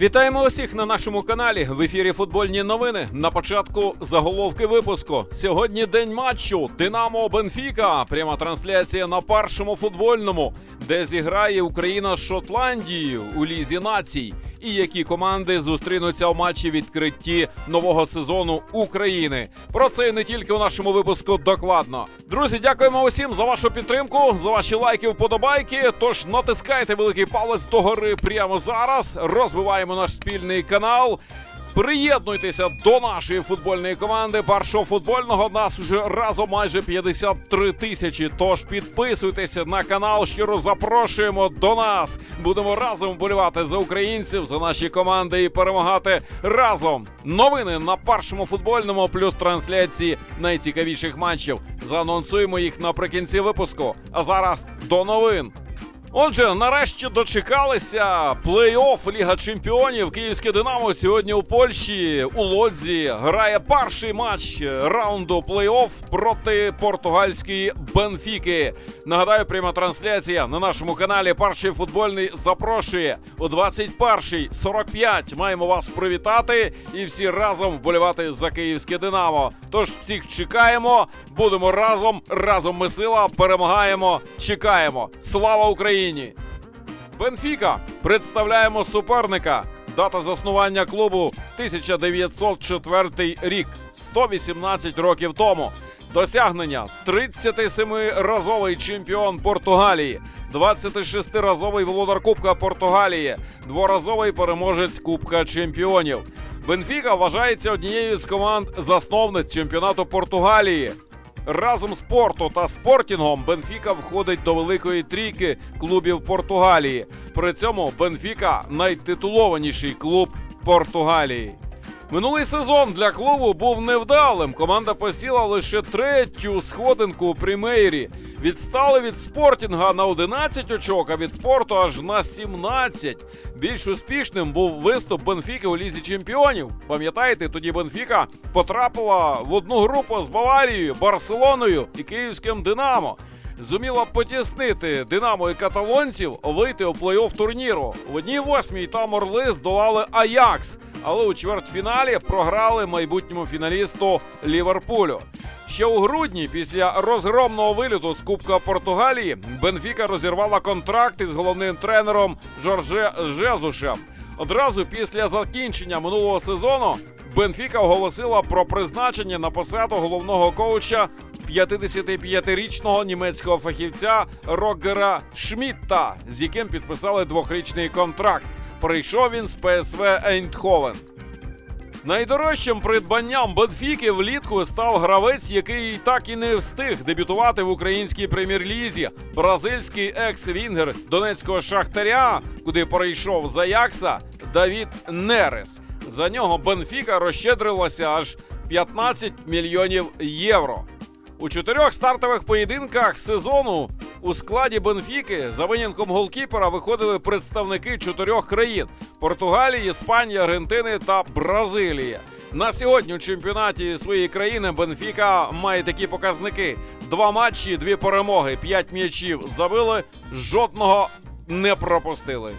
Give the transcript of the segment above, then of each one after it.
Вітаємо усіх на нашому каналі. В ефірі футбольні новини. На початку заголовки випуску. Сьогодні день матчу. Динамо Бенфіка. Пряма трансляція на першому футбольному, де зіграє Україна з Шотландією у лізі націй. І які команди зустрінуться у матчі відкритті нового сезону України. Про це і не тільки у нашому випуску докладно. Друзі, дякуємо усім за вашу підтримку, за ваші лайки, вподобайки. Тож натискайте великий палець догори прямо зараз. Розбиваємо наш спільний канал. Приєднуйтеся до нашої футбольної команди першого футбольного. Нас уже разом майже 53 тисячі. Тож підписуйтеся на канал. Щиро запрошуємо до нас. Будемо разом вболівати за українців, за наші команди і перемагати разом. Новини на першому футбольному плюс трансляції найцікавіших матчів. Заанонсуємо їх наприкінці випуску. А зараз до новин. Отже, нарешті дочекалися плей-офф Ліга Чемпіонів. Київське Динамо сьогодні у Польщі у Лодзі грає перший матч раунду плей-офф проти португальської Бенфіки. Нагадаю, пряма трансляція на нашому каналі. Перший футбольний запрошує о 21.45. Маємо вас привітати і всі разом вболівати за київське Динамо. Тож всіх чекаємо, будемо разом. Разом ми сила, перемагаємо, чекаємо. Слава Україні! Бенфіка представляємо суперника. Дата заснування клубу 1904 рік, 118 років тому. Досягнення 37-разовий чемпіон Португалії, 26-разовий володар Кубка Португалії, дворазовий переможець Кубка Чемпіонів. Бенфіка вважається однією з команд засновниць чемпіонату Португалії. Разом з Порту та Спортінгом Бенфіка входить до великої трійки клубів Португалії. При цьому Бенфіка найтитулованіший клуб Португалії. Минулий сезон для клубу був невдалим. Команда посіла лише третю сходинку у прем'єрі. Відстали від спортінга на 11 очок, а від порту аж на 17. Більш успішним був виступ Бенфіки у лізі чемпіонів. Пам'ятаєте, тоді Бенфіка потрапила в одну групу з Баварією, Барселоною і Київським Динамо. Зуміла потіснити Динамо і каталонців вийти у плей-офф турніру. В одній восьмій там орли здолали Аякс, але у чвертьфіналі програли майбутньому фіналісту Ліверпулю. Ще у грудні, після розгромного виліту з Кубка Португалії, Бенфіка розірвала контракт із головним тренером Жорже Жезушем. Одразу після закінчення минулого сезону Бенфіка оголосила про призначення на посаду головного коуча 55-річного німецького фахівця Рогера Шмітта, з яким підписали двохрічний контракт. Прийшов він з ПСВ Ейндховен. Найдорожчим придбанням Бенфіки влітку став гравець, який так і не встиг дебютувати в українській прем'єр-лізі. Бразильський екс-вінгер донецького шахтаря, куди перейшов з Аякса Давід Нерес. За нього Бенфіка розщедрилася аж 15 мільйонів євро. У чотирьох стартових поєдинках сезону у складі Бенфіки за винятком голкіпера виходили представники чотирьох країн: Португалії, Іспанії, Аргентини та Бразилії. На сьогодні у чемпіонаті своєї країни Бенфіка має такі показники: два матчі, дві перемоги, п'ять м'ячів забили, жодного не пропустили.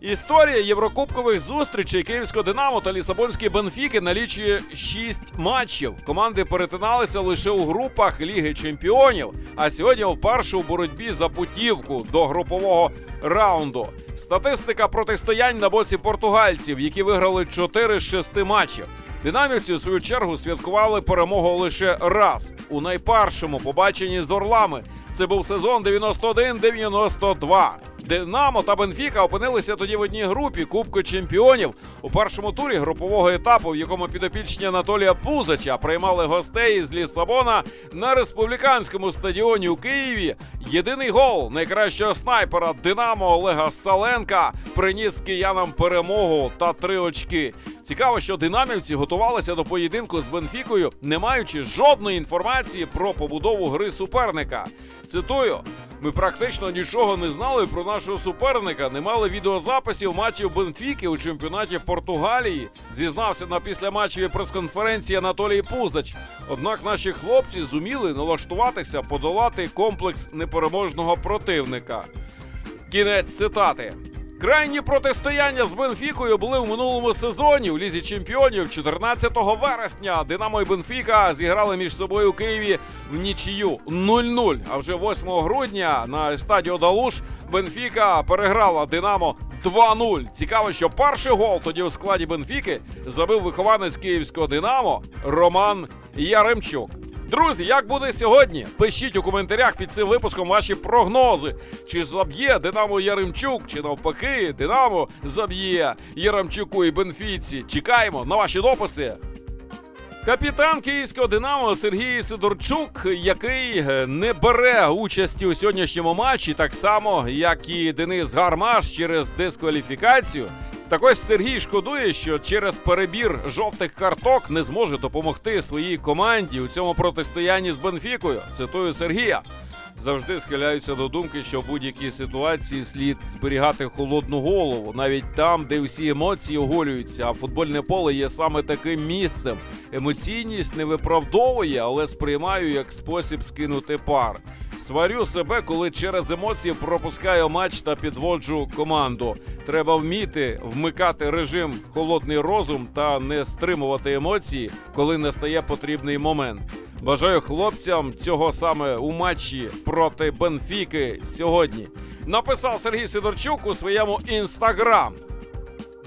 Історія єврокубкових зустрічей Київського Динамо та Лісабонської Бенфіки налічує 6 матчів. Команди перетиналися лише у групах Ліги Чемпіонів. А сьогодні вперше у боротьбі за путівку до групового раунду. Статистика протистоянь на боці португальців, які виграли 4 з 6 матчів. Динамівці, у свою чергу, святкували перемогу лише раз у найпершому побаченні з Орлами. Це був сезон 91-92. Динамо та Бенфіка опинилися тоді в одній групі Кубку чемпіонів у першому турі групового етапу, в якому підопічні Анатолія Пузача приймали гостей з Лісабона на республіканському стадіоні у Києві. Єдиний гол найкращого снайпера Динамо Олега Саленка приніс киянам перемогу та три очки. Цікаво, що динамівці готувалися до поєдинку з Бенфікою, не маючи жодної інформації про побудову гри суперника. Цитую: ми практично нічого не знали про нашого суперника, не мали відеозаписів матчів Бенфіки у чемпіонаті Португалії. Зізнався на післяматчевій прес-конференції Анатолій Пуздач. Однак наші хлопці зуміли налаштуватися, подолати комплекс непереможного противника. Кінець цитати. Крайні протистояння з Бенфікою були в минулому сезоні у лізі чемпіонів 14 вересня. Динамо і Бенфіка зіграли між собою у Києві в нічию 0-0. А вже 8 грудня на стадіо Далуш Бенфіка переграла Динамо 2-0. Цікаво, що перший гол тоді у складі Бенфіки забив вихованець київського Динамо Роман Яремчук. Друзі, як буде сьогодні? Пишіть у коментарях під цим випуском ваші прогнози. Чи заб'є Динамо Яремчук, чи навпаки, Динамо заб'є Яремчуку і Бенфіці. Чекаємо на ваші дописи. Капітан київського Динамо Сергій Сидорчук, який е, не бере участі у сьогоднішньому матчі, так само як і Денис Гармаш через дискваліфікацію. Так ось Сергій шкодує, що через перебір жовтих карток не зможе допомогти своїй команді у цьому протистоянні з Бенфікою. Цитую Сергія. Завжди схиляюся до думки, що в будь-якій ситуації слід зберігати холодну голову, навіть там, де всі емоції оголюються. А футбольне поле є саме таким місцем. Емоційність не виправдовує, але сприймаю як спосіб скинути пар. Сварю себе, коли через емоції пропускаю матч та підводжу команду. Треба вміти вмикати режим холодний розум та не стримувати емоції, коли настає потрібний момент. Бажаю хлопцям цього саме у матчі проти Бенфіки сьогодні. Написав Сергій Сидорчук у своєму інстаграм.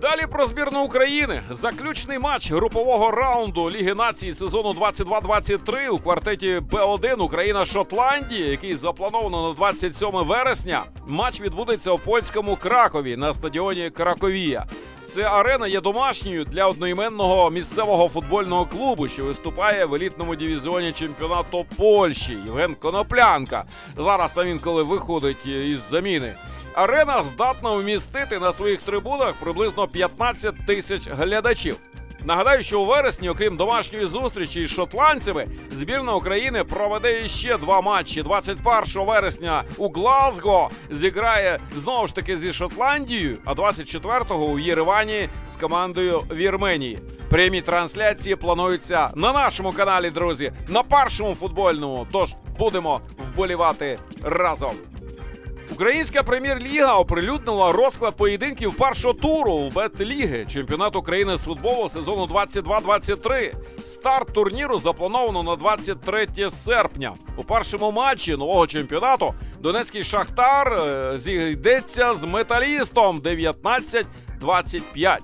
Далі про збірну України. Заключний матч групового раунду Ліги націй сезону 22-23 у квартеті Б1 Україна Шотландія, який заплановано на 27 вересня. Матч відбудеться у польському Кракові на стадіоні Краковія. Це арена є домашньою для одноіменного місцевого футбольного клубу, що виступає в елітному дивізіоні чемпіонату Польщі. Євген Коноплянка. Зараз там він коли виходить із заміни. Арена здатна вмістити на своїх трибунах приблизно 15 тисяч глядачів. Нагадаю, що у вересні, окрім домашньої зустрічі із шотландцями, збірна України проведе ще два матчі. 21 вересня у Глазго зіграє знову ж таки зі Шотландією, а 24-го у Єревані з командою Вірменії. Прямі трансляції плануються на нашому каналі, друзі, на першому футбольному. Тож будемо вболівати разом. Українська прем'єр-ліга оприлюднила розклад поєдинків першого туру у Бет-ліги чемпіонату України з футболу сезону 22-23. Старт турніру заплановано на 23 серпня. У першому матчі нового чемпіонату Донецький Шахтар е, зійдеться з металістом 19-25.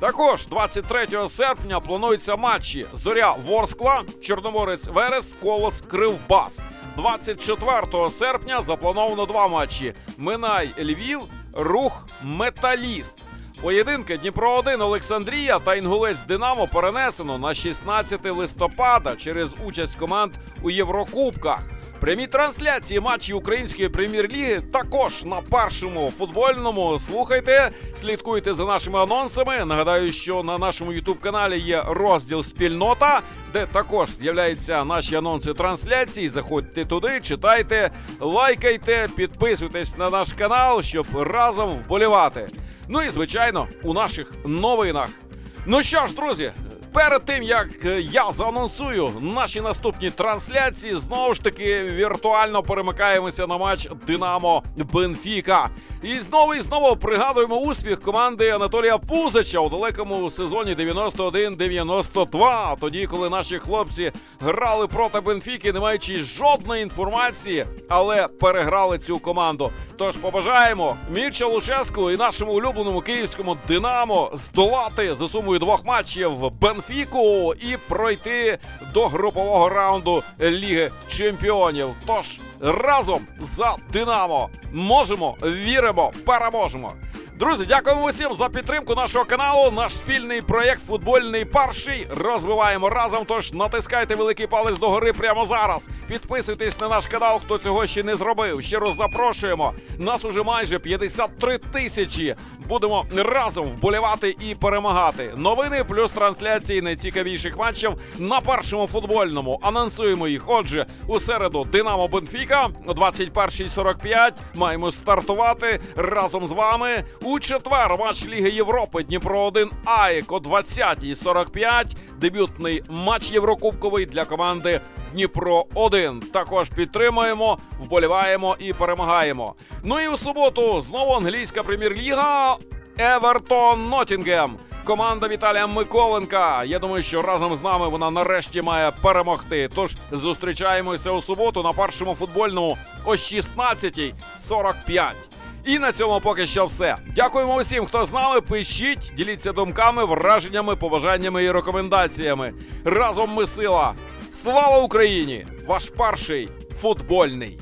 Також 23 серпня плануються матчі Зоря Ворскла, Чорноморець Верес, Колос Кривбас. 24 серпня заплановано два матчі: Минай Львів, Рух Металіст. Поєдинки Дніпро 1 Олександрія та Інгулець Динамо перенесено на 16 листопада через участь команд у Єврокубках. Прямі трансляції матчів української прем'єр-ліги також на першому футбольному. Слухайте, слідкуйте за нашими анонсами. Нагадаю, що на нашому ютуб каналі є розділ Спільнота, де також з'являються наші анонси трансляцій. Заходьте туди, читайте, лайкайте, підписуйтесь на наш канал, щоб разом вболівати. Ну і звичайно, у наших новинах. Ну що ж, друзі, перед тим як е, я заанонсую наші наступні трансляції, знову ж таки віртуально перемикаємося на матч Динамо Бенфіка. І знову і знову пригадуємо успіх команди Анатолія Пузича у далекому сезоні 91-92. Тоді, коли наші хлопці грали проти Бенфіки, не маючи жодної інформації, але переграли цю команду. Тож побажаємо Мірча Луческу і нашому улюбленому київському Динамо здолати за сумою двох матчів Бенфіку і пройти до групового раунду Ліги Чемпіонів. Тож разом за Динамо можемо, віримо, переможемо. Друзі, дякуємо усім за підтримку нашого каналу. Наш спільний проєкт футбольний перший розвиваємо разом. Тож натискайте великий палець догори прямо зараз. Підписуйтесь на наш канал, хто цього ще не зробив. Ще раз запрошуємо. Нас уже майже 53 тисячі. Будемо разом вболівати і перемагати. Новини плюс трансляції найцікавіших матчів на першому футбольному. Анонсуємо їх. Отже, у середу Динамо Бенфіка о 21.45 маємо стартувати разом з вами. У четвер матч Ліги Європи Дніпро 1 АЕК о 20.45. Дебютний матч Єврокубковий для команди Дніпро 1. Також підтримуємо, вболіваємо і перемагаємо. Ну і у суботу знову англійська прем'єр-ліга Евертон Ноттінгем. Команда Віталія Миколенка. Я думаю, що разом з нами вона нарешті має перемогти. Тож зустрічаємося у суботу на першому футбольному о 16.45. І на цьому поки що все. Дякуємо усім, хто з нами. Пишіть, діліться думками, враженнями, побажаннями і рекомендаціями. Разом ми сила. Слава Україні! Ваш перший футбольний.